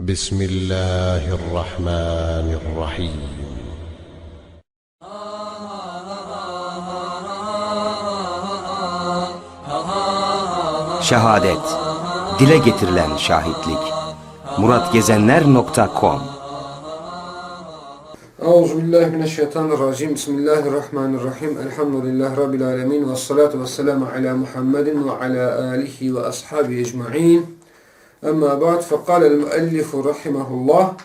بسم الله الرحمن الرحيم Şehadet. Dile getirilen şahitlik. muratgezenler.com Euzu billahi mineşşeytanirracim. Bismillahirrahmanirrahim. Elhamdülillahi rabbil alamin ve salatu vesselamu ala Muhammedin ve ala alihi ve ashabihi أما بعد فقال المؤلف رحمه الله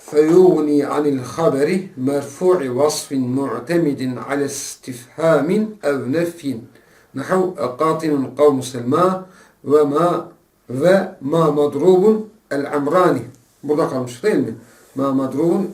فيغني عن الخبر مرفوع وصف معتمد على استفهام أو نفي. نحو أقاطن قوم سلماء وما وما مضروب العمراني burada kalmış ما مضروب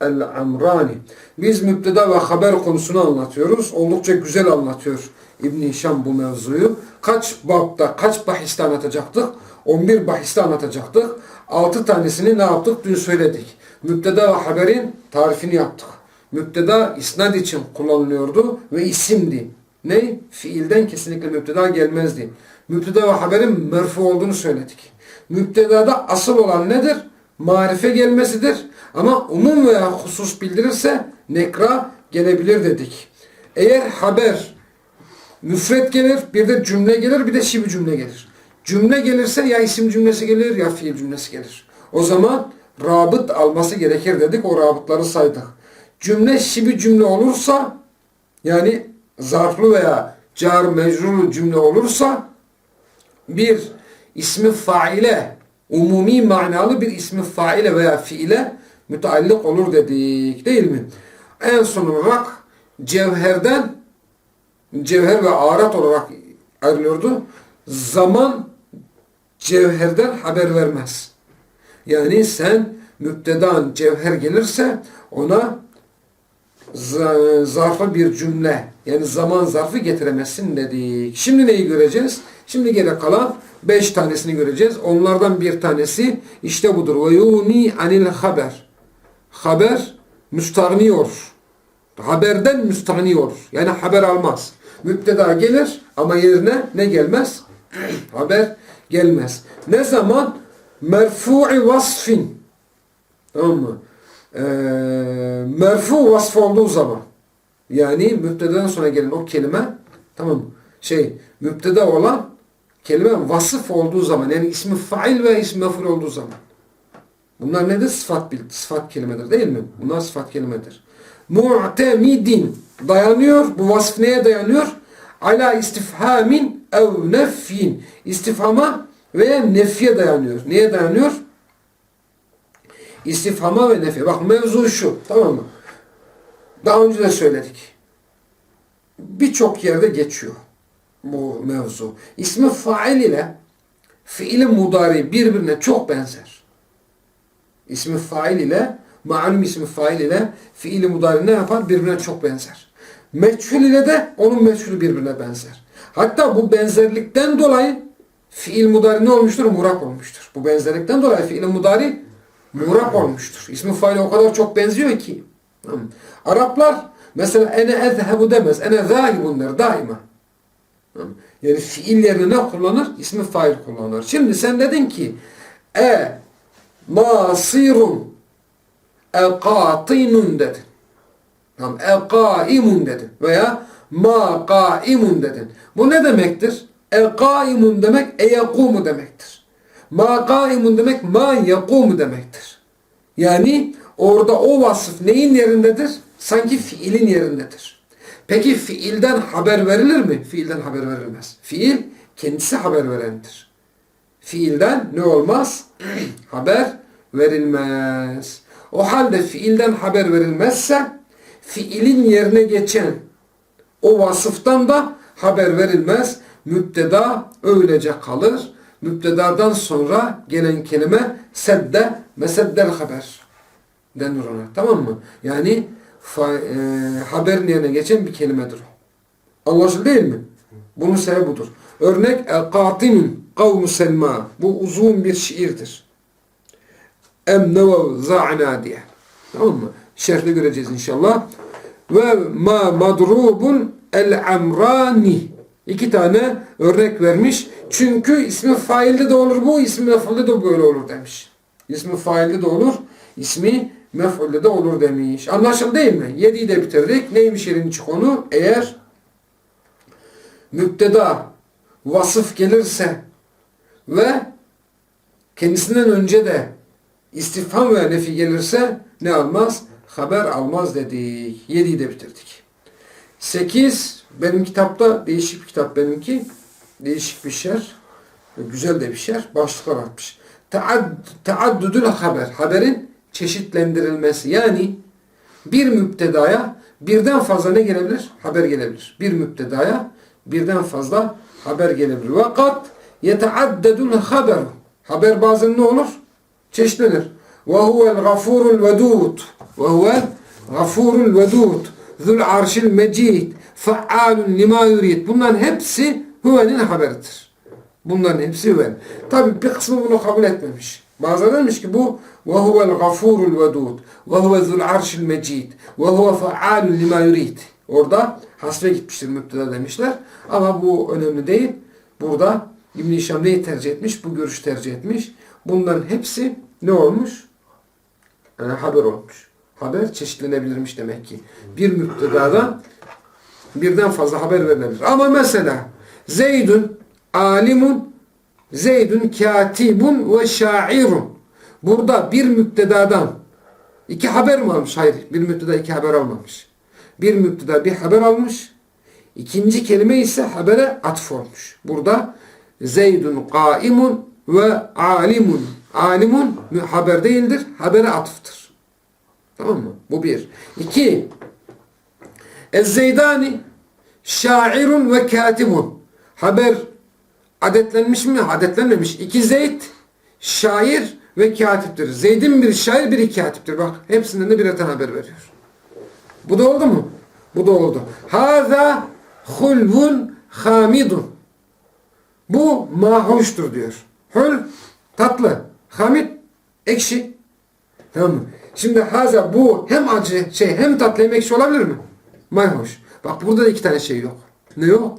el amrani. Biz müpteda ve haber konusunu anlatıyoruz. Oldukça güzel anlatıyor İbn Hişam bu mevzuyu. Kaç babda, kaç bahiste anlatacaktık? 11 bahiste anlatacaktık. 6 tanesini ne yaptık? Dün söyledik. Müpteda ve haberin tarifini yaptık. Müpteda isnad için kullanılıyordu ve isimdi. Ne? Fiilden kesinlikle müpteda gelmezdi. Müpteda ve haberin merfu olduğunu söyledik. Müptedada asıl olan nedir? Marife gelmesidir. Ama umum veya husus bildirirse nekra gelebilir dedik. Eğer haber müfret gelir, bir de cümle gelir, bir de şibi cümle gelir. Cümle gelirse ya isim cümlesi gelir ya fiil cümlesi gelir. O zaman rabıt alması gerekir dedik. O rabıtları saydık. Cümle şibi cümle olursa yani zarflı veya car mecrur cümle olursa bir ismi faile umumi manalı bir ismi faile veya fiile müteallik olur dedik değil mi? En son olarak cevherden cevher ve arat olarak ayrılıyordu. Zaman cevherden haber vermez. Yani sen müptedan cevher gelirse ona za- zarfa bir cümle yani zaman zarfı getiremezsin dedik. Şimdi neyi göreceğiz? Şimdi geri kalan beş tanesini göreceğiz. Onlardan bir tanesi işte budur. Ve yuni anil haber. Haber müstahni olur. Haberden müstahni olur. Yani haber almaz. Müpteda gelir ama yerine ne gelmez? haber gelmez. Ne zaman? Merfu'i vasfin. Tamam mı? Ee, merfu vasf olduğu zaman yani müptedadan sonra gelen o kelime tamam? Şey müpteda olan kelime vasıf olduğu zaman yani ismi fail ve ismi meful olduğu zaman. Bunlar nedir? Sıfat, bil- sıfat kelimedir değil mi? Bunlar sıfat kelimedir. Mu'temidin dayanıyor. Bu vasf neye dayanıyor? Ala istifhamin ev nefyin. İstifhama veya nefye dayanıyor. Neye dayanıyor? İstifhama ve nefi. Bak mevzu şu. Tamam mı? Daha önce de söyledik. Birçok yerde geçiyor bu mevzu. İsmi fail ile fiili mudari birbirine çok benzer. İsmi fail ile malum ismi fail ile fiili mudari ne yapar? Birbirine çok benzer. Meçhul ile de onun meçhulü birbirine benzer. Hatta bu benzerlikten dolayı fiil mudari ne olmuştur? Murap olmuştur. Bu benzerlikten dolayı fiil mudari murap olmuştur. İsmi faile o kadar çok benziyor ki. Araplar mesela ene ezhebu demez. Ene zahibun der daima. Yani fiil yerine ne kullanır? İsmi fail kullanır. Şimdi sen dedin ki e nasirun e qatinun dedin. Tamam. E kaimun dedin. Veya ma kaimun dedin. Bu ne demektir? E kaimun demek e yakumu demektir. Ma kaimun demek ma yakumu demektir. Yani orada o vasıf neyin yerindedir? Sanki fiilin yerindedir. Peki fiilden haber verilir mi? Fiilden haber verilmez. Fiil kendisi haber verendir. Fiilden ne olmaz? haber verilmez. O halde fiilden haber verilmezse fiilin yerine geçen o vasıftan da haber verilmez. Müpteda öylece kalır. Müptedadan sonra gelen kelime sedde meseddel haber denir ona. Tamam mı? Yani fa, e, haberin yerine geçen bir kelimedir. Anlaşıldı değil mi? Bunun sebebi budur. Örnek el katinun kavmu selma. Bu uzun bir şiirdir. Em nevev za'na diye. Tamam mı? Şerhli göreceğiz inşallah. Ve ma madrubun el amrani. İki tane örnek vermiş. Çünkü ismi failde de olur bu, ismi mef'ulde de böyle olur demiş. İsmi failde de olur, ismi mef'ulde de olur demiş. Anlaşıldı değil mi? Yediyi de bitirdik. Neymiş yedinci konu? Eğer müpteda vasıf gelirse ve kendisinden önce de istifham ve nefi gelirse ne almaz? Haber almaz dedik. Yediyi de bitirdik. Sekiz, benim kitapta değişik bir kitap benimki. Değişik bir şer. Güzel de bir şer. Başlıklar atmış. Tead, teaddüdül haber. Haberin çeşitlendirilmesi. Yani bir müptedaya birden fazla ne gelebilir? Haber gelebilir. Bir müptedaya birden fazla haber gelebilir. Vakat yeteaddedül haber. Haber bazen ne olur? Çeşitlenir. Ve huvel gafurul vedud. Ve huvel gafurul vedud. Zul arşil mecid. Fa'alun lima yurid. Bunların hepsi huvenin haberidir. Bunların hepsi huven. Tabi bir kısmı bunu kabul etmemiş. Bazıları demiş ki bu ve huvel gafurul vedud. Ve huve zul arşil mecid. Ve huve fa'alun lima yurid. Orada hasre gitmiştir müpteda demişler. Ama bu önemli değil. Burada İbn-i tercih etmiş? Bu görüş tercih etmiş. Bunların hepsi ne olmuş? Yani haber olmuş. Haber çeşitlenebilirmiş demek ki. Bir müptedada birden fazla haber verilebilir. Ama mesela Zeydun alimun Zeydun katibun ve şairun. Burada bir müptedadan iki haber mi almış? Hayır. Bir müpteda iki haber almamış. Bir müpteda bir haber almış. İkinci kelime ise habere atf olmuş. Burada Zeydun kaimun ve alimun. Alimun haber değildir. Habere atıftır. Tamam mı? Bu bir. İki. Ez-Zeydani şairun ve katibun. Haber adetlenmiş mi? Adetlenmemiş. İki Zeyd şair ve katiptir. Zeyd'in bir şair, biri katiptir. Bak hepsinden de birer tane haber veriyor. Bu da oldu mu? Bu da oldu. Haza hulvun hamidun. Bu mahoştur diyor. Hul tatlı. Hamid ekşi. Tamam mı? Şimdi haza bu hem acı şey hem tatlı hem ekşi olabilir mi? Mayhoş. Bak burada da iki tane şey yok. Ne yok?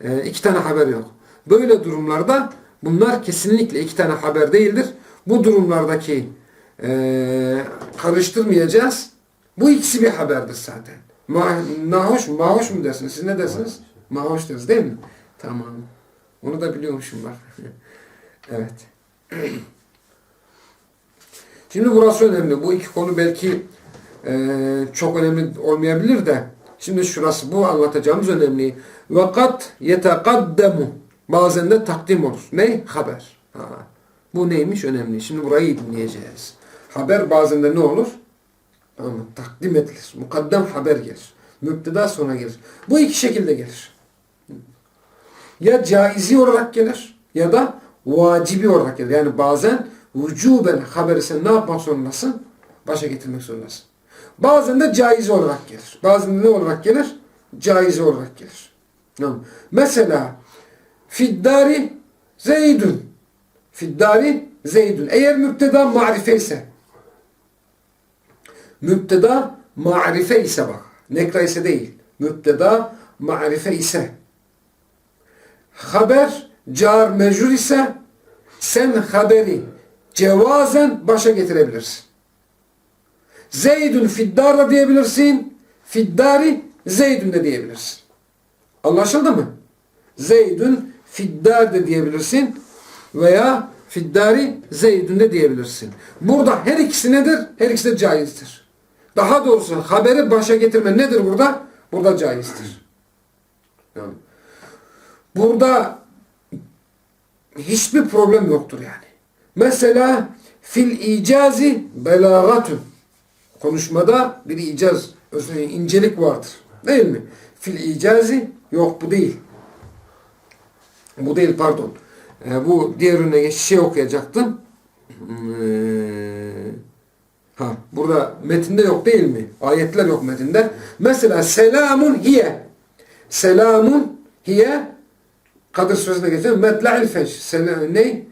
Ee, iki tane haber yok. Böyle durumlarda bunlar kesinlikle iki tane haber değildir. Bu durumlardaki ee, karıştırmayacağız. Bu ikisi bir haberdir zaten. Ma nahoş? Mahoş mu dersiniz? Siz ne dersiniz? Mahoş deriz değil mi? Tamam. Onu da biliyormuşum bak. evet. Şimdi burası önemli. Bu iki konu belki e, çok önemli olmayabilir de. Şimdi şurası bu anlatacağımız önemli. Vakat yetekaddemu. Bazen de takdim olur. Ne? Haber. Ha. Bu neymiş? Önemli. Şimdi burayı dinleyeceğiz. Haber bazen de ne olur? Tamam. Takdim edilir. Mukaddem haber gelir. Müpteda sonra gelir. Bu iki şekilde gelir. Ya caizi olarak gelir ya da vacibi olarak gelir. Yani bazen vücuben haberi sen ne yapmak zorundasın? Başa getirmek zorundasın. Bazen de caizi olarak gelir. Bazen de ne olarak gelir? Caizi olarak gelir. Tamam. Mesela fiddari zeydun. Fiddari zeydun. Eğer müpteda marife ise müpteda marife ise bak. Nekra ise değil. Müpteda marife ise haber car mecrur ise sen haberi cevazen başa getirebilirsin. Zeydun fiddar da diyebilirsin. Fiddari Zeydun de diyebilirsin. Anlaşıldı mı? Zeydun fiddar da diyebilirsin. Veya fiddari Zeydun de diyebilirsin. Burada her ikisi nedir? Her ikisi de caizdir. Daha doğrusu haberi başa getirme nedir burada? Burada caizdir. Yani burada hiçbir problem yoktur yani. Mesela fil icazi belagatun. Konuşmada bir icaz, incelik vardır. Değil mi? Fil icazi yok bu değil. Bu değil pardon. Ee, bu diğer örneğe şey okuyacaktım. Ee, ha burada metinde yok değil mi? Ayetler yok metinde. Mesela selamun hiye. Selamun hiye Kadir Suresi'nde geçen metla'il feş. Ne?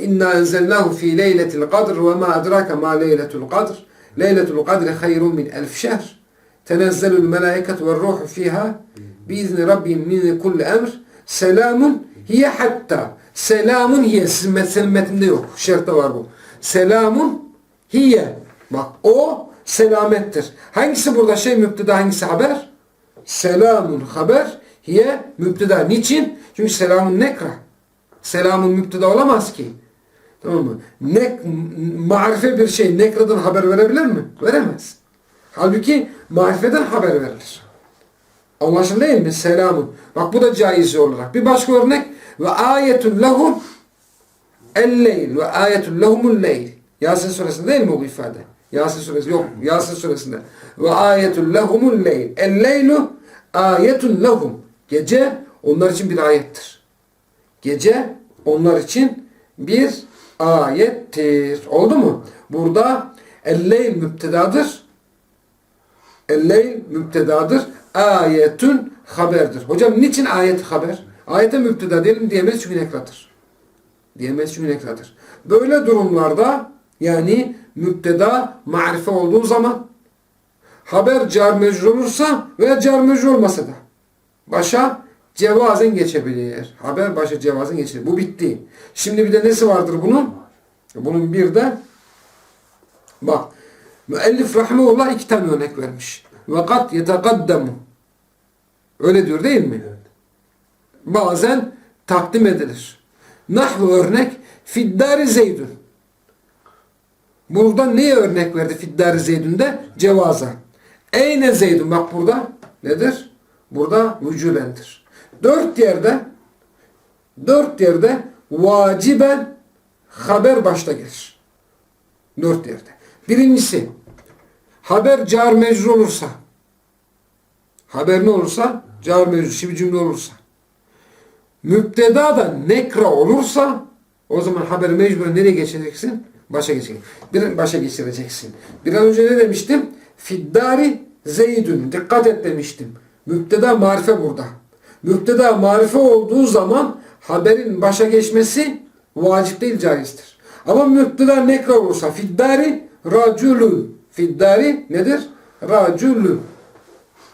İnna enzelnahu fi leyletil kadr ve ma adraka ma leyletul kadr. Leyletul kadri hayrun min elf şehr. Tenezzelul melaiket ve ruhu fiha biizni rabbim min kulli emr selamun hiye hatta selamun hiye sizin met- senin metninde yok. Şerhte var bu. Selamun hiye bak o selamettir. Hangisi burada şey müpteda hangisi haber? Selamun haber hiye müpteda. Niçin? Çünkü selamun nekra. Selamun müpteda olamaz ki. Tamam mı? Nek, marife bir şey nekradan haber verebilir mi? Veremez. Halbuki marifeden haber verilir. Anlaşıldı değil mi? Selamun. Bak bu da caiz olarak. Bir başka örnek. Ve ayetun lehum el-leyl. Ve ayetun lehumul leyl. Yasin suresinde değil mi bu ifade? Yasin suresi yok. Yasin suresinde. Ve ayetun lehumul leyl. El-leylu ayetun lehum. Gece onlar için bir ayettir. Gece onlar için bir ayettir. Oldu mu? Burada el-leyl müptedadır. El-leyl müptedadır. Ayetün haberdir. Hocam niçin ayet haber? Ayete müpteda diyelim diyemeyiz çünkü nekradır. Diyemeyiz çünkü nekradır. Böyle durumlarda yani müpteda marife olduğu zaman haber car mecrur olursa veya car mecrur olmasa da başa cevazen geçebilir. Haber başa cevazen geçebilir. Bu bitti. Şimdi bir de nesi vardır bunun? Bunun bir de bak müellif rahmetullah iki tane örnek vermiş. Ve kat yetekaddamu. Öyle diyor değil mi? Bazen takdim edilir. Nahvu örnek fiddari zeydün. Burada neye örnek verdi fiddari zeydünde? Cevaza. Eyne zeydün. Bak burada nedir? Burada vücubendir. Dört yerde dört yerde vaciben haber başta gelir. Dört yerde. Birincisi haber car mecrur olursa haber ne olursa car mecrur şibi cümle olursa müpteda da nekra olursa o zaman haberi mecburen nereye geçeceksin? Başa geçeceksin. Bir, başa geçireceksin. Bir an önce ne demiştim? Fiddari zeydün. Dikkat et demiştim. Müpteda marife burada. Müpteda marife olduğu zaman haberin başa geçmesi vacip değil caizdir. Ama müpteda nekra olursa fiddari raculun. Fiddari nedir? Raculun.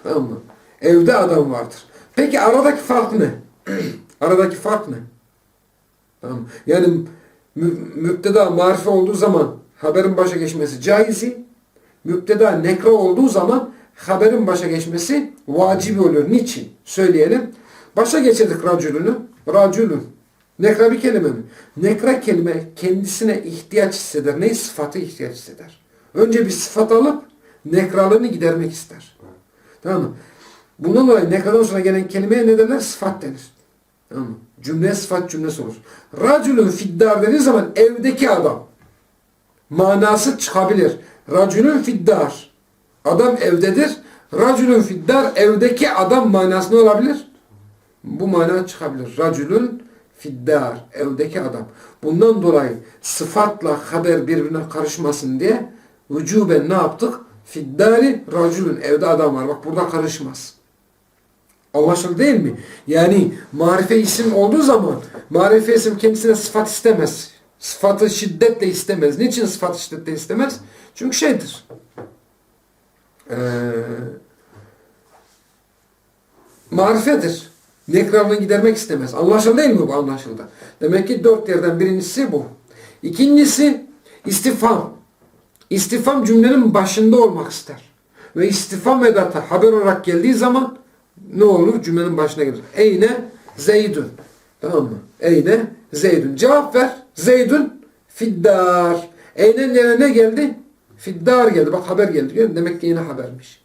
Tamam mı? Evde adam vardır. Peki aradaki fark ne? aradaki fark ne? Tamam. Yani mü- müpteda marife olduğu zaman haberin başa geçmesi caizi. Müpteda nekra olduğu zaman haberin başa geçmesi vacibi oluyor. Niçin? Söyleyelim. Başa geçirdik racülünü. Racülün. Nekra bir kelime mi? Nekra kelime kendisine ihtiyaç hisseder. Ne sıfatı ihtiyaç hisseder? Önce bir sıfat alıp nekralığını gidermek ister. Tamam mı? Bundan dolayı nekradan sonra gelen kelimeye ne derler? Sıfat denir. Tamam mı? Cümle sıfat cümlesi olur. Racülün fiddar dediği zaman evdeki adam. Manası çıkabilir. Racülün fiddar. Adam evdedir. Racülün fiddar evdeki adam manası ne olabilir? Bu mana çıkabilir. Racülün fiddar. Evdeki adam. Bundan dolayı sıfatla haber birbirine karışmasın diye vücuben ne yaptık? Fiddari racülün. Evde adam var. Bak burada karışmaz. Anlaşıldı değil mi? Yani marife isim olduğu zaman marife isim kendisine sıfat istemez. Sıfatı şiddetle istemez. Niçin sıfatı şiddetle istemez? Çünkü şeydir. Ee, marifedir. Nekrarını gidermek istemez. Anlaşıldı değil mi bu? Anlaşıldı. Demek ki dört yerden birincisi bu. İkincisi istifam. İstifam cümlenin başında olmak ister. Ve istifam edatı haber olarak geldiği zaman ne olur? Cümlenin başına gelir. Eyne Zeydün. Tamam mı? Eyne Zeydün. Cevap ver. Zeydün fiddar. Eyne'nin yerine ne geldi? Fiddar geldi. Bak haber geldi. Musun? Demek ki yine habermiş.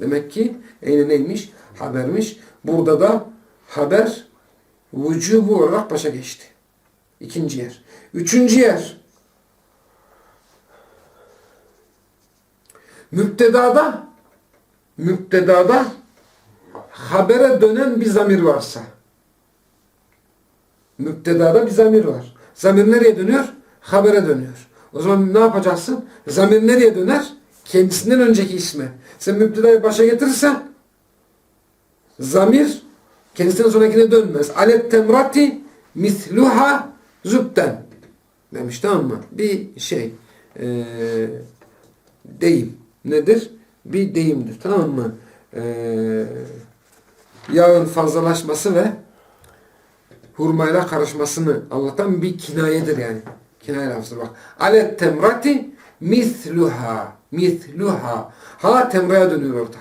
Demek ki eyne neymiş? Habermiş. Burada da haber vücubu olarak başa geçti. İkinci yer. Üçüncü yer. Müptedada müptedada habere dönen bir zamir varsa müptedada bir zamir var. Zamir nereye dönüyor? Habere dönüyor. O zaman ne yapacaksın? Zamir nereye döner? Kendisinden önceki isme. Sen müptedayı başa getirirsen zamir kendisinden sonrakine dönmez. Alet temrati misluha zübden demiş tamam mı? Bir şey eee deyim. Nedir? Bir deyimdir. Tamam mı? Eee yağın fazlalaşması ve hurmayla karışmasını anlatan bir kinayedir yani. Kinaye lafzıdır bak. Alet temrati misluha. Misluha. Ha temraya dönüyor orada.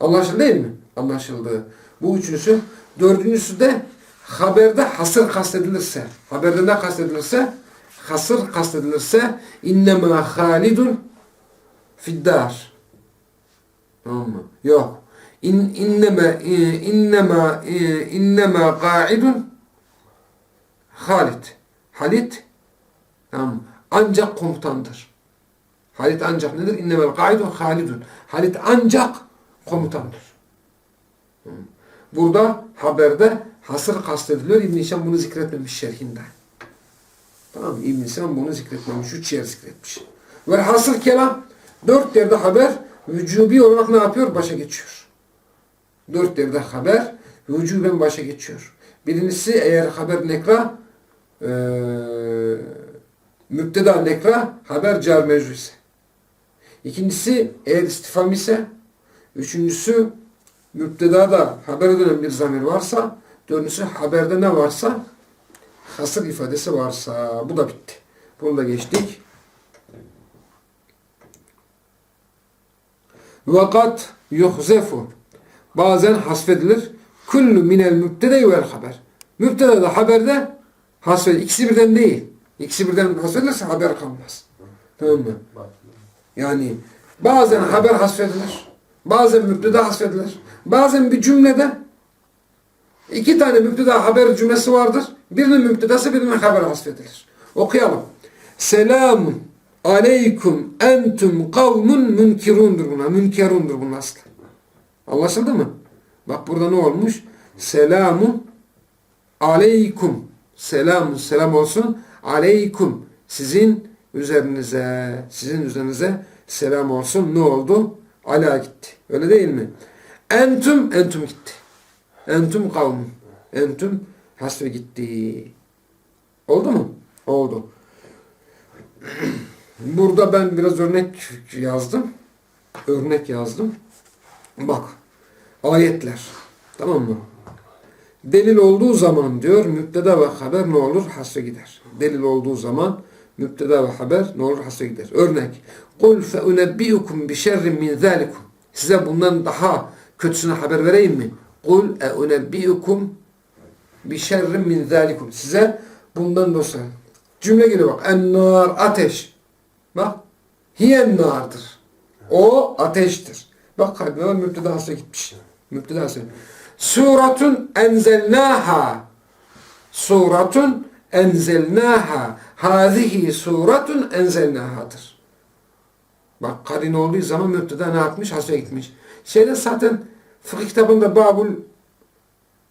Anlaşıldı değil mi? Anlaşıldı. Bu üçüncüsü. Dördüncüsü de haberde hasır kastedilirse. Haberde ne kastedilirse? Hasır kastedilirse innema halidun fiddar. Tamam mı? Yok. İn, innema e, innema e, innema qa'idun Halid. Halid tamam ancak komutandır. Halid ancak nedir? İnnemel qa'idun Halidun. Halid ancak komutandır. Burada haberde hasır kastediliyor. İbn-i bunu zikretmemiş şerhinde. Tamam? İbn-i bunu zikretmemiş. Üç yer zikretmiş. Ve hasır kelam dört yerde haber vücubi olarak ne yapıyor? Başa geçiyor. Dört yerde haber vücuben başa geçiyor. Birincisi eğer haber nekra eee müpteda nekra haber car ise. İkincisi eğer istifam ise. Üçüncüsü müptedada habere dönen bir zamir varsa. Dördüncüsü haberde ne varsa hasır ifadesi varsa. Bu da bitti. Bunu da geçtik. Vakat yuhzefu bazen hasfedilir. Kullu minel mübtede vel haber. Mübtede de haberde hasfedilir. İkisi birden değil. İkisi birden hasfedilirse haber kalmaz. Tamam mı? Yani bazen haber hasfedilir. Bazen mübteda hasfedilir. Bazen bir cümlede iki tane mübteda haber cümlesi vardır. Birinin mübtedası birinin haber hasfedilir. Okuyalım. Selamun aleyküm entüm kavmun münkirundur buna. Münkerundur bunun aslı. Anlaşıldı mı? Bak burada ne olmuş? Selamun aleyküm. Selamun selam olsun. Aleyküm. Sizin üzerinize, sizin üzerinize selam olsun. Ne oldu? Ala gitti. Öyle değil mi? Entüm, entüm gitti. Entüm kavmun. Entüm hasfe gitti. Oldu mu? Oldu. Burada ben biraz örnek yazdım. Örnek yazdım. Bak. Ayetler. Tamam mı? Delil olduğu zaman diyor müpteda ve haber ne olur? Hasre gider. Delil olduğu zaman müpteda ve haber ne olur? Hasre gider. Örnek. Unebbiukum bi şerrin min zalikum. Size bundan daha kötüsüne haber vereyim mi? Unebbiukum bi şerrin min zalikum. Size bundan dolayı. Cümle geliyor bak. En-nar ateş. Bak. Hiyen nardır. O ateştir. Bak kalbime müpteda hasre gitmiş. Müpteda hasre. Suratun enzelnaha. Suratun enzelnaha. Hazihi suratun enzelnahadır. Bak karin olduğu zaman müpteda ne yapmış? Hasre gitmiş. Şeyde zaten fıkıh kitabında babul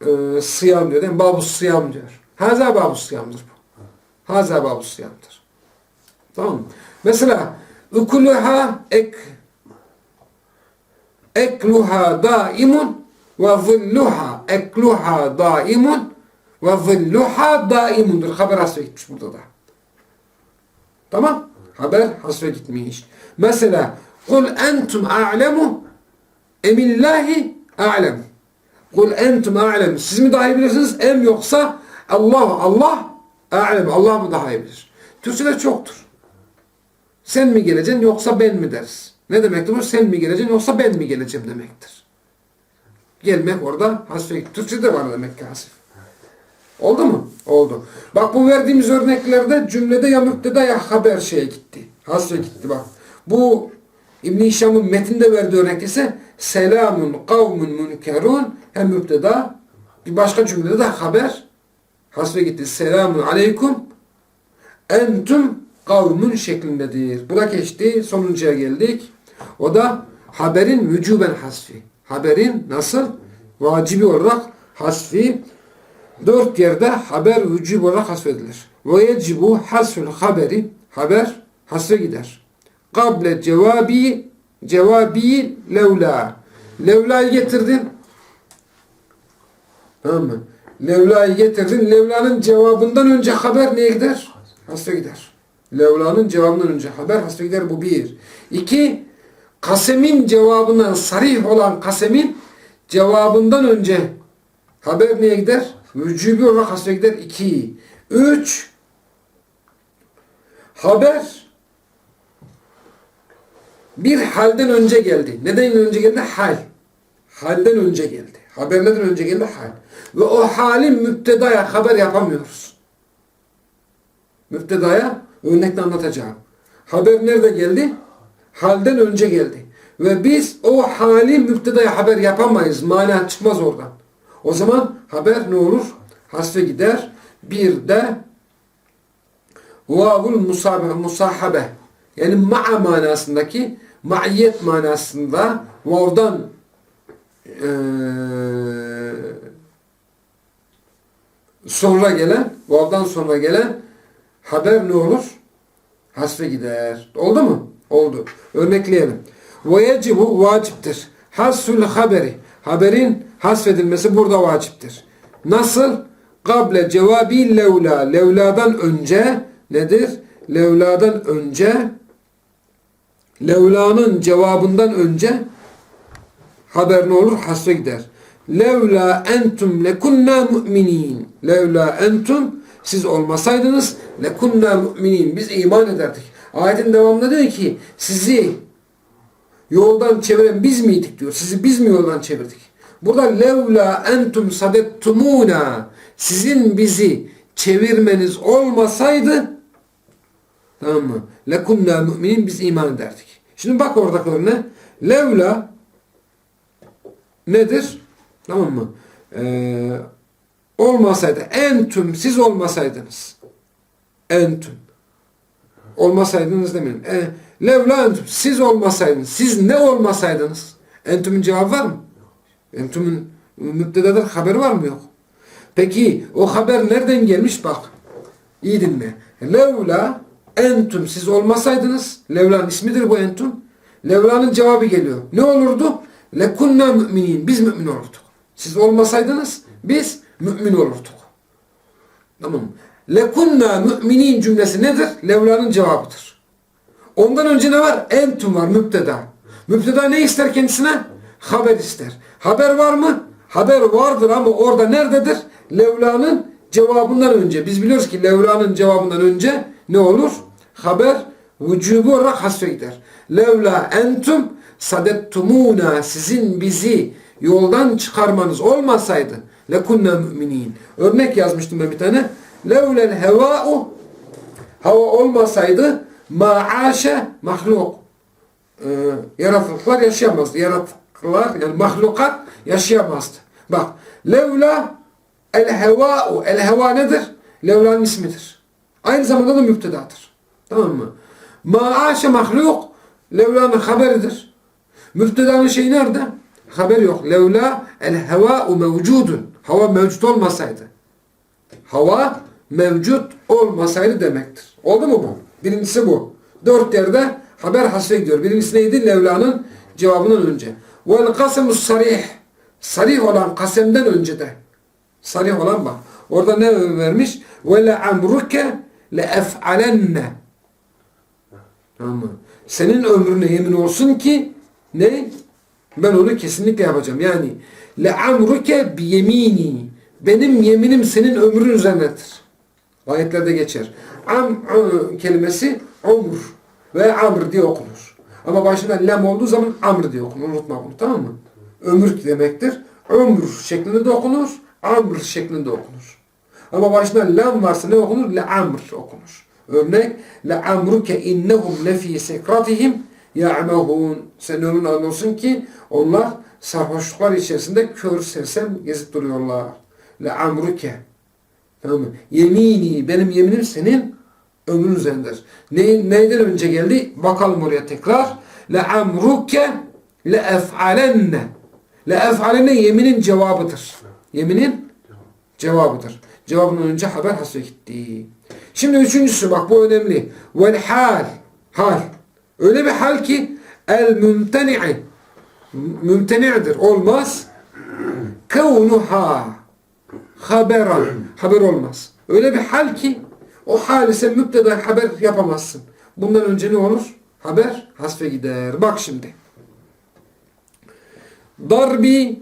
e, sıyam diyor değil mi? Babus sıyam diyor. Haza babus sıyamdır bu. Haza babus sıyamdır. Tamam mı? Mesela ukuluha ek ekluha daimun ve zilluha ekluha daimun ve zilluha daimundur. Haber hasre gitmiş burada da. Tamam? Haber hasre gitmiş. Mesela kul entum a'lemu emillahi a'lem. Kul entum a'lem. Siz mi daha iyi bilirsiniz em yoksa Allah Allah a'lem. Allah mı daha iyi bilir? Türkçe'de çoktur. Sen mi geleceksin yoksa ben mi deriz. Ne demektir bu? Sen mi geleceksin yoksa ben mi geleceğim demektir. Gelmek orada hasfe. Türkçe'de var demek ki hasif. Oldu mu? Oldu. Bak bu verdiğimiz örneklerde cümlede ya müpteda ya haber şeye gitti. Hasfe gitti bak. Bu İbn-i Hişam'ın metinde verdiği örnek ise selamun kavmun münkerun hem müpteda bir başka cümlede de haber hasfe gitti. Selamun aleyküm entüm kavmun şeklindedir. Bu da geçti. Sonuncuya geldik. O da haberin vücuben hasfi. Haberin nasıl? Vacibi olarak hasfi. Dört yerde haber vücub olarak hasfedilir. Ve yecibu hasfül haberi. Haber hasfe gider. Kable cevabi cevabi levla. Levla'yı getirdin. Tamam mı? Levla'yı getirdin. Levla'nın cevabından önce haber neye gider? Hasfe gider. Levla'nın cevabından önce haber hasfe gider. Bu bir. İki, kasemin cevabından sarih olan kasemin cevabından önce haber neye gider? Vücubi olarak hasfe gider. 2. 3. Haber bir halden önce geldi. Neden önce geldi? Hal. Halden önce geldi. Haber neden önce geldi? Hal. Ve o halin müptedaya haber yapamıyoruz. Müptedaya örnekle anlatacağım. Haber nerede geldi? Halden önce geldi. Ve biz o hali müptedaya haber yapamayız. Mana çıkmaz oradan. O zaman haber ne olur? Hasfe gider. Bir de vavul musabe, musahabe yani ma'a manasındaki ma'iyet manasında vav'dan eee, sonra gelen vav'dan sonra gelen haber ne olur? Hasfe gider. Oldu mu? Oldu. Örnekleyelim. Ve yecibu vaciptir. Hasfül haberi. Haberin hasfedilmesi burada vaciptir. Nasıl? Kable cevabi levla. Levladan önce nedir? Levladan önce Levla'nın cevabından önce haber ne olur? Hasfe gider. Levla entum lekunna mu'minin. Levla entum siz olmasaydınız lekunna mu'minin. Biz iman ederdik. Ayetin devamında diyor ki sizi yoldan çeviren biz miydik diyor. Sizi biz mi yoldan çevirdik? Burada levla entum sadettumuna sizin bizi çevirmeniz olmasaydı tamam mı? Lekunna müminin biz iman ederdik. Şimdi bak oradaki örneğe. Levla nedir? Tamam mı? Ee, olmasaydı entüm siz olmasaydınız entüm olmasaydınız demeyin. E, levla entüm siz olmasaydınız siz ne olmasaydınız entümün cevabı var mı? Entümün müptedadır haberi var mı yok? Peki o haber nereden gelmiş bak. İyi dinle. Levla entüm siz olmasaydınız Levla'nın ismidir bu entüm. Levla'nın cevabı geliyor. Ne olurdu? Lekunna müminin. Biz mümin olurduk. Siz olmasaydınız biz mümin olurduk. Tamam mı? Lekunna müminin cümlesi nedir? Levla'nın cevabıdır. Ondan önce ne var? Entüm var müpteda. Müpteda ne ister kendisine? Haber ister. Haber var mı? Haber vardır ama orada nerededir? Levla'nın cevabından önce. Biz biliyoruz ki Levla'nın cevabından önce ne olur? Haber vücubu olarak hasfe. Levla entum sadettumuna sizin bizi yoldan çıkarmanız olmasaydı lekunna müminin. Örnek yazmıştım ben bir tane. Levlel heva'u hava olmasaydı ma'aşe mahluk. Ee, yaratıklar yaşayamazdı. Yaratıklar yani mahlukat yaşayamazdı. Bak levla el heva'u el heva nedir? Levla'nın ismidir. Aynı zamanda da müptedadır. Tamam mı? Ma'aşe mahluk Levla'nın haberidir. Müptedanın şeyi nerede? Haber yok. Levla el heva'u mevcudun. Hava mevcut olmasaydı. Hava mevcut olmasaydı demektir. Oldu mu bu? Birincisi bu. Dört yerde haber hasre gidiyor. Birincisi neydi? Levla'nın cevabından önce. Vel kasemus sarih. Sarih olan kasemden önce de. Sarih olan bak. Orada ne vermiş? Ve le amruke le ef'alenne. Tamam? Senin ömrüne yemin olsun ki ne? Ben onu kesinlikle yapacağım. Yani le amruke bi yemini. Benim yeminim senin ömrün üzerindedir. Ayetlerde geçer. Am kelimesi umr ve amr diye okunur. Ama başında lem olduğu zaman amr diye okunur. Unutma bunu tamam mı? Ömür demektir. Ömür şeklinde de okunur. Amr şeklinde okunur. Ama başında lam varsa ne okunur? Le amr okunur. Örnek le amruke innehum lefi sekratihim ya'mehun. Sen ömrün olsun ki onlar sarhoşluklar içerisinde kör sersem gezip duruyorlar. Le amruke. Tamam mı? Yemini, benim yeminim senin ömrün üzerindedir. Ne, neyden önce geldi? Bakalım oraya tekrar. Le amruke le ef'alenne. Le ef'alenne yeminin cevabıdır. Yeminin cevabıdır. Cevabından önce haber hasre gitti. Şimdi üçüncüsü bak bu önemli. Vel hal. Hal. Öyle bir hal ki el mümteni'i mümteni'dir. Olmaz. Kevnuha haberan. Haber olmaz. Öyle bir hal ki o hal ise müpteda haber yapamazsın. Bundan önce ne olur? Haber hasfe gider. Bak şimdi. Darbi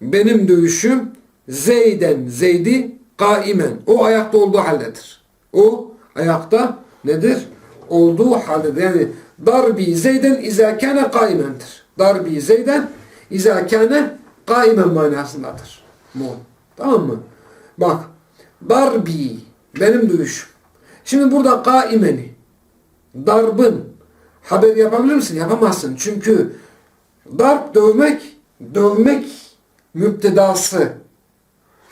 benim dövüşüm Zeyden Zeydi kaimen. O ayakta olduğu haldedir. O ayakta nedir? Olduğu haldedir. Yani darbi Zeyden izâ kâne kaimendir. Darbi Zeyden izâ kâne kaimen manasındadır. Bu. Tamam mı? Bak. Darbi benim dövüşüm. Şimdi burada kaimeni darbın haber yapabilir misin? Yapamazsın. Çünkü darp dövmek dövmek müptedası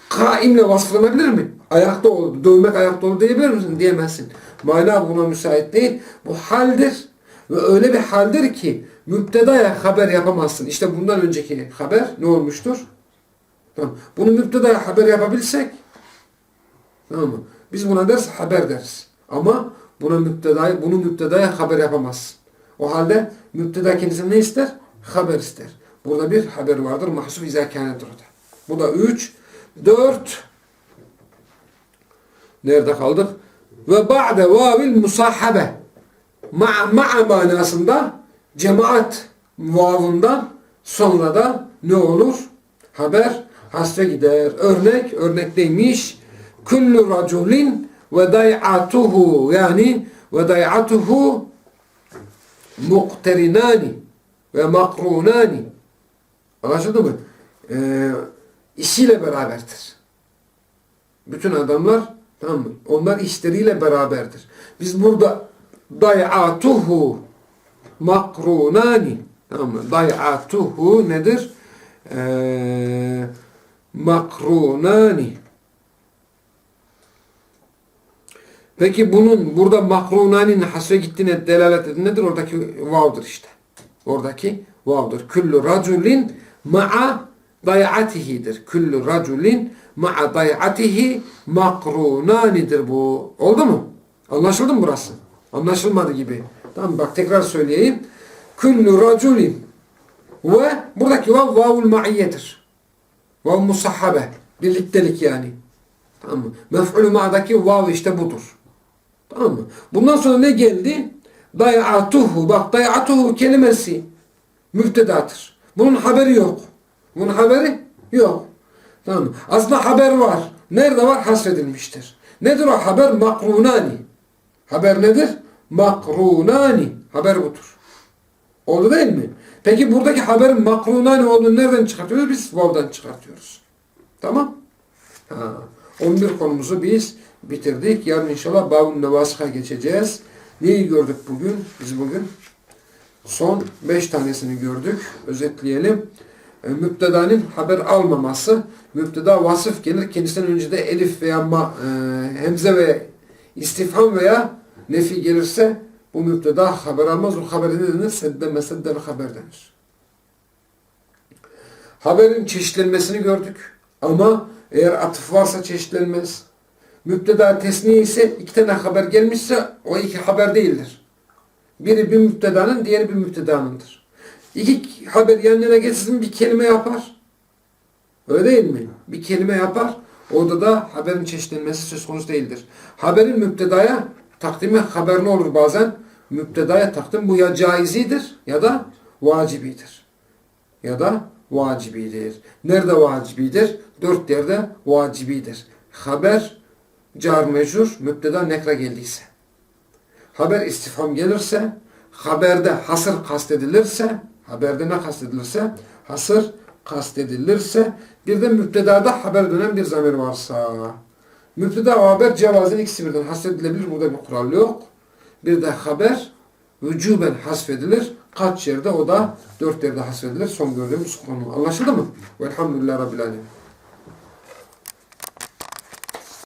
kaimle vasflanabilir mi? Ayakta ol, dövmek ayakta ol diyebilir misin? Diyemezsin. Mana buna müsait değil. Bu haldir ve öyle bir haldir ki müptedaya haber yapamazsın. İşte bundan önceki haber ne olmuştur? Tamam. Bunu müptedaya haber yapabilsek tamam mı? Biz buna ders haber deriz. Ama buna müptedaya, bunu müptedaya haber yapamazsın. O halde müpteda kendisine ne ister? Haber ister. Burada bir haber vardır. Mahsuf izâ kânedir o da. Bu da üç. Dört. Nerede kaldık? Ve ba'de vavil musahabe. Ma'a ma'a manasında cemaat vavından sonra da ne olur? Haber hasre gider. Örnek, örnekteymiş. Kullu raculin ve day'atuhu yani ve day'atuhu muqterinani ve makrunani. Anlaşıldı mı? Ee, işiyle beraberdir. Bütün adamlar tamam mı? Onlar işleriyle beraberdir. Biz burada day'atuhu makrunani tamam mı? Day'atuhu nedir? Ee, makrunani Peki bunun burada makrunaninin hasre gittiğine delalet eden nedir? Oradaki vav'dır işte. Oradaki vav'dır. Kullu raculin ma'a dayatihidir. Kullu raculin ma'a dayatihi makrunanidir bu. Oldu mu? Anlaşıldı mı burası? Anlaşılmadı gibi. Tamam bak tekrar söyleyeyim. Kullu raculin ve buradaki vav vavul ma'iyyedir. Vav musahhabe. Birliktelik yani. Tamam mı? Mef'ulü ma'daki vav işte budur. Tamam mı? Bundan sonra ne geldi? Dayatuhu. Bak dayatuhu kelimesi müftedadır. Bunun haberi yok. Bunun haberi yok. Tamam mı? Aslında haber var. Nerede var? Hasredilmiştir. Nedir o haber? Makrunani. Haber nedir? Makrunani. Haber budur. Oldu değil mi? Peki buradaki haberin makrunani olduğunu nereden çıkartıyoruz? Biz vav'dan çıkartıyoruz. Tamam? Ha. 11 konumuzu biz bitirdik. Yarın inşallah Babun Nevasık'a geçeceğiz. Neyi gördük bugün? Biz bugün son 5 tanesini gördük. Özetleyelim. E, müptedanın haber almaması. Müpteda vasıf gelir. Kendisinden önce de elif veya ma, e, hemze ve istifham veya nefi gelirse bu müpteda haber almaz. O haberi ne denir? Sedde meseddel haber denir. Haberin çeşitlenmesini gördük. Ama eğer atıf varsa çeşitlenmez. Müpteda tesniye ise iki tane haber gelmişse o iki haber değildir. Biri bir müptedanın, diğeri bir müptedanındır. İki haber yan yana geçsin bir kelime yapar. Öyle değil mi? Bir kelime yapar. Orada da haberin çeşitlenmesi söz konusu değildir. Haberin müptedaya takdimi haberli olur bazen. Müptedaya takdim bu ya caizidir ya da vacibidir. Ya da vacibidir. Nerede vacibidir? Dört yerde vacibidir. Haber car mecrur, müpteda nekra geldiyse. Haber istifham gelirse, haberde hasır kastedilirse, haberde ne kastedilirse, hasır kastedilirse, bir de müptedada haber dönen bir zamir varsa. Müpteda ve haber cevazın ikisi birden hasredilebilir. Burada bir kural yok. Bir de haber vücuben hasfedilir. Kaç yerde? O da dört yerde hasfedilir. Son gördüğümüz konu. Anlaşıldı mı? Velhamdülillah Rabbil Alemin.